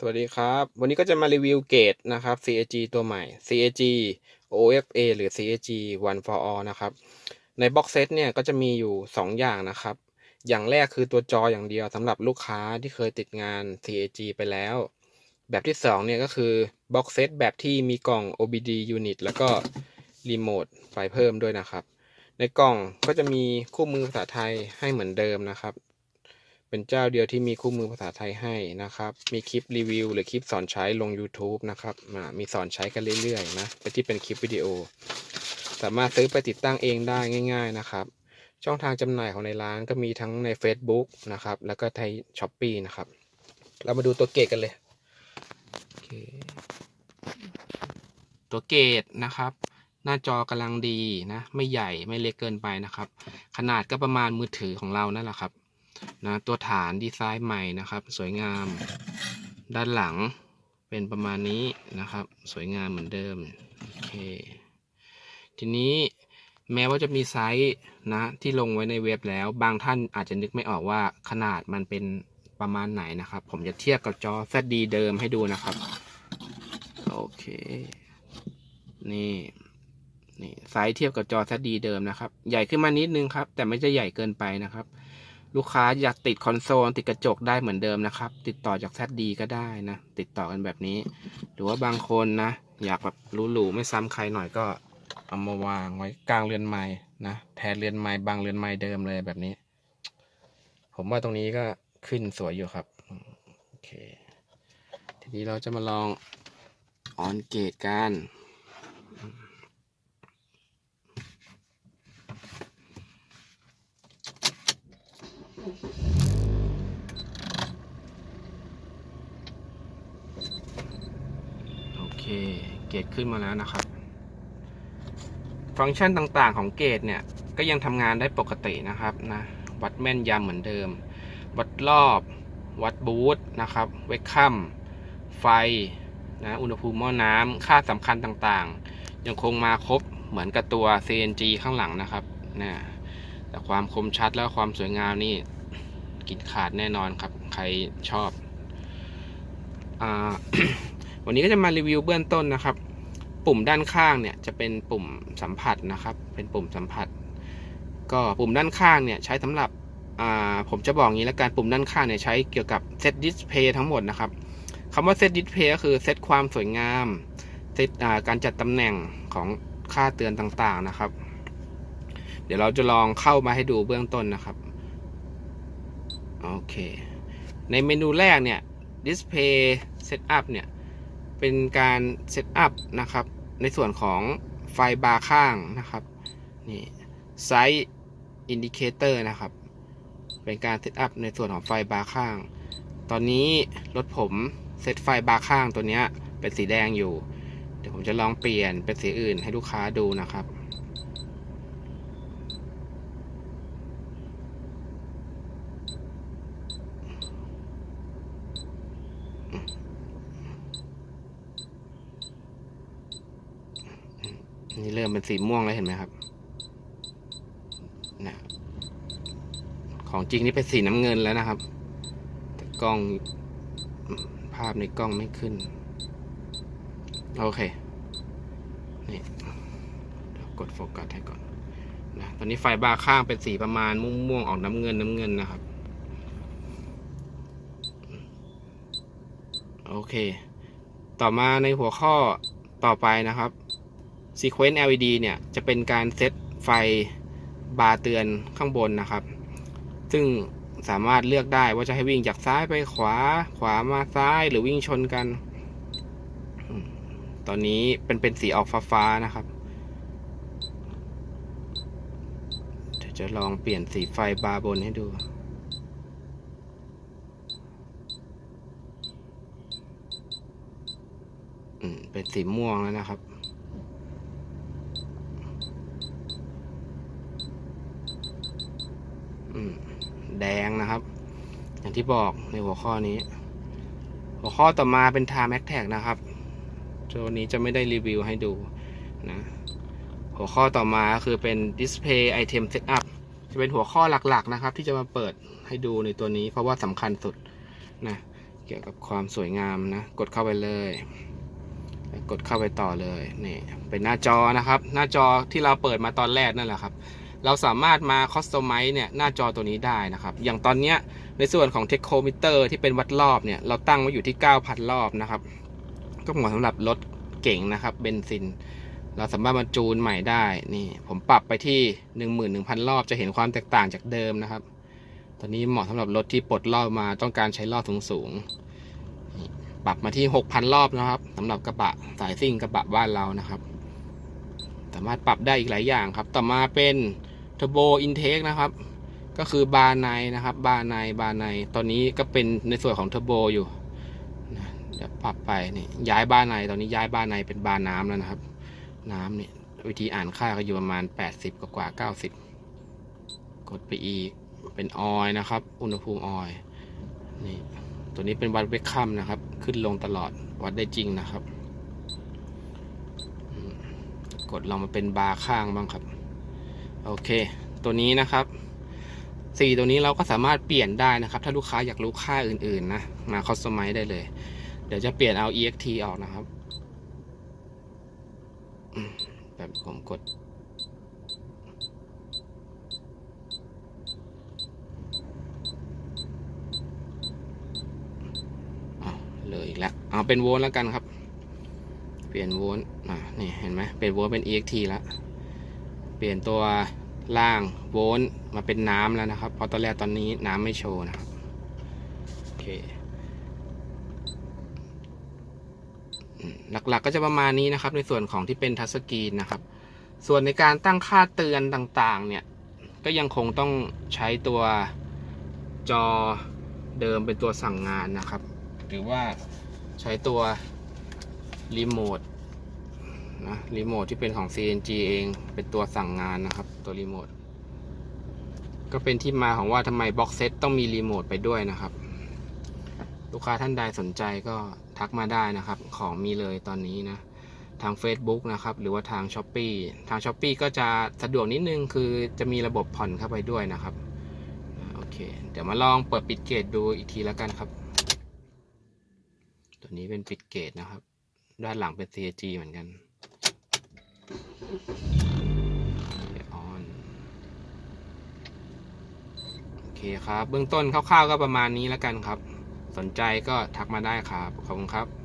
สวัสดีครับ วันนี้ก็จะมารีวิวเกรดนะครับ CAG ตัวใหม่ CAG OFA หรือ CAG One for All นะครับ ในบ็อกเซตเนี่ยก็จะมีอยู่ 2 อย่างนะครับ อย่างแรกคือตัวจออย่างเดียวสำหรับลูกค้าที่เคยติดงาน CAG ไปแล้ว แบบที่ 2 เนี่ยก็คือบ็อกเซตแบบที่มีกล่อง OBD unit แล้วก็รีโมทไฟเพิ่มด้วยนะครับ ในกล่องก็จะมีคู่มือภาษาไทยให้เหมือนเดิมนะครับ เป็นเจ้าเดียวที่มีคู่มือภาษาไทยให้นะครับ มีคลิปรีวิว หรือคลิปสอนใช้ลง YouTube นะครับ มีสอนใช้กันเรื่อยๆนะเป็นที่เป็นคลิปวิดีโอ สามารถซื้อไปติดตั้งเองได้ง่าย ๆนะครับ ช่องทางจำหน่ายของในร้านก็มีทั้งใน Facebook นะครับ แล้วก็ไทยช้อปปีนะครับ เรามาดูตัวเกรดกันเลย ตัวเกรดนะครับ หน้าจอกำลังดีนะ ไม่ใหญ่ไม่เล็กเกินไปนะครับ ขนาดก็ประมาณมือถือของเรานั่นแหละครับ นะตัวฐานดีไซน์ใหม่นะครับ สวยงาม ด้านหลังเป็นประมาณนี้นะครับ สวยงามเหมือนเดิมโอเคทีนี้แม้ว่าจะมีไซส์นะที่ลงไว้ในเว็บแล้ว บางท่านอาจจะนึกไม่ออกว่าขนาดมันเป็นประมาณไหนนะครับ ผมจะเทียบกับจอ ZD เดิมให้ดูนะครับ โอเค นี่นี่ไซส์เทียบกับจอ ZD เดิมนะครับ ใหญ่ขึ้นมานิดนึงครับ แต่ไม่จะใหญ่เกินไปนะครับ ลูกค้าอยากติดคอนโซลติดกระจกได้เหมือนเดิมนะครับ ติดต่อจาก ZD ก็ได้นะ ติดต่อกันแบบนี้ หรือว่าบางคนนะ อยากแบบหรูๆไม่ซ้ำใครหน่อยก็เอามาวางไว้กลางเรือนไม้นะแทนเรือนไม้บางเรือนไม้เดิมเลยแบบนี้ ผมว่าตรงนี้ก็ขึ้นสวยอยู่ครับโอเคทีนี้เราจะมาลองออนเกตกัน โอเค เกรดขึ้นมาแล้วนะครับ ฟังก์ชันต่างๆของเกรดเนี่ย ก็ยังทำงานได้ปกตินะครับนะวัดแม่นยำเหมือนเดิม วัดรอบ วัดบูทนะครับ เวกคัมไฟนะอุณหภูมิหม้อน้ำค่าสำคัญต่างๆ ยังคงมาครบเหมือนกับตัว CNG ข้างหลังนะครับนะแต่ความคมชัดและความสวยงามนี่กินขาดแน่นอนครับ ใครชอบอ่า วันนี้ก็จะมารีวิวเบื้องต้นนะครับ ปุ่มด้านข้างเนี่ยจะเป็นปุ่มสัมผัสนะครับ เป็นปุ่มสัมผัส ก็ปุ่มด้านข้างเนี่ยใช้สำหรับผมจะบอกงี้แล้วกันปุ่มด้านข้างเนี่ยใช้เกี่ยวกับเซตดิสเพย์ทั้งหมดนะครับคำว่าเซตดิสเพย์ก็คือเซตความสวยงามเซตการจัดตำแหน่งของค่าเตือนต่างๆนะครับ เดี๋ยวเราจะลองเข้ามาให้ดูเบื้องต้นนะครับโอเค ในเมนูแรกเนี่ย Display Setup เนี่ย เป็นการเซตอัพนะครับ ในส่วนของไฟบาร์ข้างนะครับ นี่ไซส์อินดิเคเตอร์นะครับ เป็นการเซตอัพในส่วนของไฟบาร์ข้าง ตอนนี้รถผมเซตไฟบาร์ข้างตัวนี้เป็นสีแดงอยู่ เดี๋ยวผมจะลองเปลี่ยนเป็นสีอื่นให้ลูกค้าดูนะครับ นี่เริ่มเป็นสีม่วงแล้วเห็นไหมครับนะของจริงนี่เป็นสีน้ำเงินแล้วนะครับ แต่กล้องภาพในกล้องไม่ขึ้น โอเค นี่กดโฟกัสให้ก่อนนะตอนนี้ไฟบาร์ข้างเป็นสีประมาณม่วงๆออกน้ำเงินน้ำเงินนะครับ โอเค ต่อมาในหัวข้อต่อไปนะครับ Sequence LED เนี่ยจะเป็นการเซตไฟบาร์เตือนข้างบนนะครับ ซึ่งสามารถเลือกได้ว่าจะให้วิ่งจากซ้ายไปขวา ขวามาซ้ายหรือวิ่งชนกัน ตอนนี้เป็นเป็นสีออกฟ้าๆนะครับเดี๋ยวจะลองเปลี่ยนสีไฟบาร์บนให้ดูอืมเป็นสีม่วงแล้วนะครับ อืม แดงนะครับ อย่างที่บอกในหัวข้อนี้ หัวข้อต่อมาเป็น Time a c t a g นะครับตัวนี้จะไม่ได้รีวิวให้ดูนะหัวข้อต่อมาคือเป็น Display Item Setup จะเป็นหัวข้อหลักๆนะครับ ที่จะมาเปิดให้ดูในตัวนี้ เพราะว่าสำคัญสุดนะเกี่ยวกับความสวยงามนะ กดเข้าไปเลยกดเข้าไปต่อเลยนี่เป็นหน้าจอนะครับ หน้าจอที่เราเปิดมาตอนแรกนั่นแหละครับ เราสามารถมาคอสตอมไมซ์เนี่ยหน้าจอตัวนี้ได้นะครับ อย่างตอนเนี้ยในส่วนของเทคโคมิเตอร์ที่เป็นวัดรอบเนี่ยเราตั้งไว้อยู่ที่ 9,000 รอบนะครับ ก็เหมาะสำหรับรถเก่งนะครับเบนซิน เราสามารถมาจูนใหม่ได้นี่ผมปรับไปที่ 11,000 รอบจะเห็นความแตกต่างจากเดิมนะครับ ตอนนี้เหมาะสำหรับรถที่ปลดรอบมาต้องการใช้รอบสูงๆนี่ปรับมาที่ 6,000 รอบนะครับสำหรับกระบะสายซิ่งกระบะบ้านเรานะครับ สามารถปรับได้อีกหลายอย่างครับ ต่อมาเป็น Turbo Intake นะครับ ก็คือบาร์ในนะครับ บาร์ในบาร์ในตอนนี้ก็เป็นในส่วนของ Turbo อยู่นะเดี๋ยวปรับไปนี่ย้ายบาร์ในตอนนี้ย้ายบาร์ในเป็นบาร์น้ำแล้วนะครับ น้ำเนี่ยวิธีอ่านค่าก็อยู่ประมาณ 80 กว่ากว่า 90 กดไปอีกเป็นออยนะครับ อุณหภูมิออยนี่ตัวนี้เป็นวัดเวกคัมนะครับ ขึ้นลงตลอดวัดได้จริงนะครับ กดลองมาเป็นบาร์ข้างบ้างครับ โอเค ตัวนี้นะครับสีตัวนี้เราก็สามารถเปลี่ยนได้นะครับ ถ้าลูกค้าอยากรู้ค่าอื่นๆนะมาคอสตอมไมได้เลย เดี๋ยวจะเปลี่ยนเอา EXT ออกนะครับแบบผมกดอ้าเลยอีกแล้วเอาเป็นโวลต์แล้วกันครับ เปลี่ยนโวลต์อ่านี่เห็นไหมเปลี่ยนโวลต์เป็น EXT แล้ว เปลี่ยนตัวล่างโวลต์มาเป็นน้ำแล้วนะครับ เพราะตอนแรกตอนนี้น้ำไม่โชว์นะครับโอเคหลักๆก็จะประมาณนี้นะครับ ในส่วนของที่เป็นทัชสกรีนนะครับ ส่วนในการตั้งค่าเตือนต่างๆ เนี่ย ก็ยังคงต้องใช้ตัวจอเดิมเป็นตัวสั่งงานนะครับ หรือว่าใช้ตัวรีโมท นะรีโมทที่เป็นของ CNG เองเป็นตัวสั่งงานนะครับ ตัวรีโมทก็เป็นที่มาของว่าทำไมบ็อกเซตต้องมีรีโมทไปด้วยนะครับ ลูกค้าท่านใดสนใจก็ทักมาได้นะครับ ของมีเลยตอนนี้นะทาง Facebook นะครับ หรือว่าทาง s h อ p e e ทาง s h อ p e e ก็จะสะดวกนิดนึงคือจะมีระบบผ่อนเข้าไปด้วยนะครับโอเค เดี๋ยวมาลองเปิดปิดเกตดูอีกทีแล้วกันครับ ตัวนี้เป็นปิดเกตนะครับ ด้านหลังเป็น CAG เหมือนกัน ออนโอเคครับ เบื้องต้นคร่าวๆก็ประมาณนี้แล้วกันครับ สนใจก็ทักมาได้ครับ ขอบคุณครับ